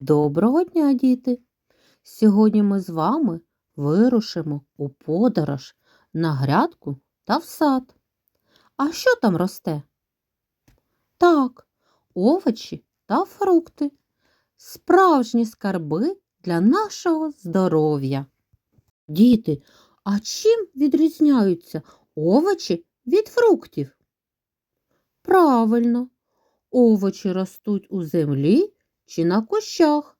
Доброго дня, діти! Сьогодні ми з вами вирушимо у подорож на грядку та в сад. А що там росте? Так, овочі та фрукти. Справжні скарби для нашого здоров'я. Діти, а чим відрізняються овочі від фруктів? Правильно, овочі ростуть у землі чи на кущах,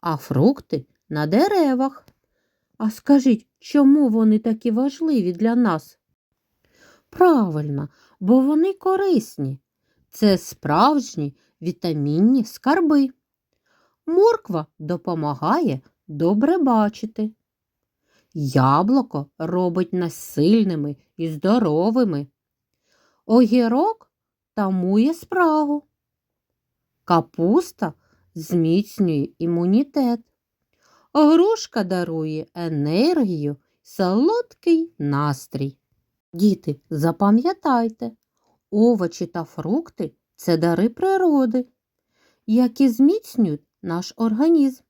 а фрукти на деревах. А скажіть, чому вони такі важливі для нас? Правильно, бо вони корисні. Це справжні вітамінні скарби. Морква допомагає добре бачити. Яблуко робить нас сильними і здоровими. Огірок тамує спрагу. Капуста зміцнює імунітет. Грушка дарує енергію, солодкий настрій. Діти, запам'ятайте, овочі та фрукти це дари природи, які зміцнюють наш організм.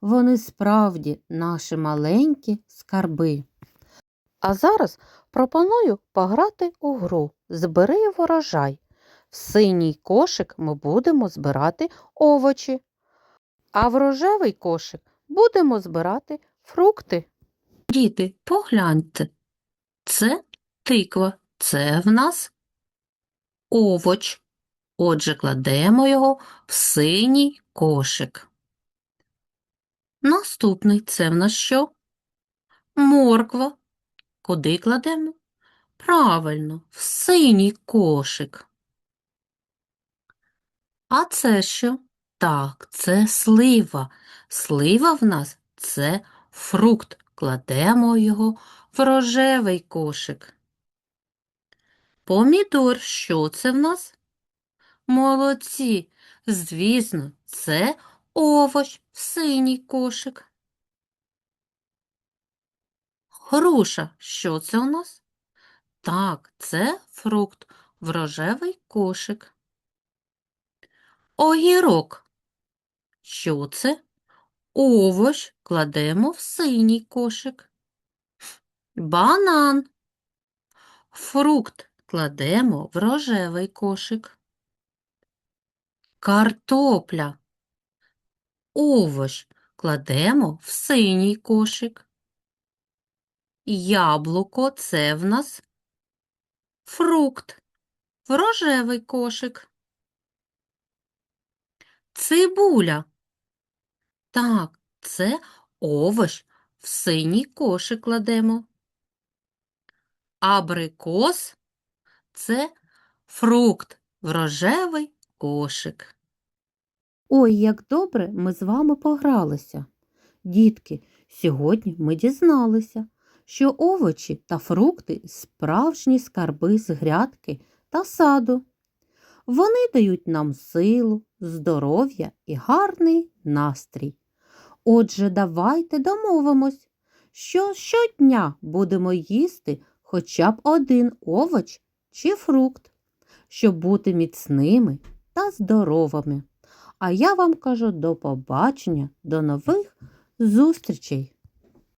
Вони справді наші маленькі скарби. А зараз пропоную пограти у гру Збери ворожай. В синій кошик ми будемо збирати овочі, а в рожевий кошик будемо збирати фрукти. Діти, погляньте, це тиква, це в нас овоч. Отже, кладемо його в синій кошик. Наступний це в нас що? Морква. Куди кладемо? Правильно, в синій кошик. А це що? Так, це слива. Слива в нас це фрукт. Кладемо його в рожевий кошик. Помідор, що це в нас? Молодці. Звісно, це овоч в синій кошик. Груша, що це у нас? Так, це фрукт в рожевий кошик. Огірок. Що це? Овощ кладемо в синій кошик. Банан. Фрукт кладемо в рожевий кошик. Картопля. Овощ кладемо в синій кошик. Яблуко це в нас фрукт в рожевий кошик. Цибуля. Так, це овощ в синій кошик кладемо. Абрикос це фрукт в рожевий кошик. Ой, як добре ми з вами погралися. Дітки, сьогодні ми дізналися, що овочі та фрукти справжні скарби з грядки та саду. Вони дають нам силу, здоров'я і гарний настрій. Отже, давайте домовимось, що щодня будемо їсти хоча б один овоч чи фрукт, щоб бути міцними та здоровими. А я вам кажу до побачення, до нових зустрічей!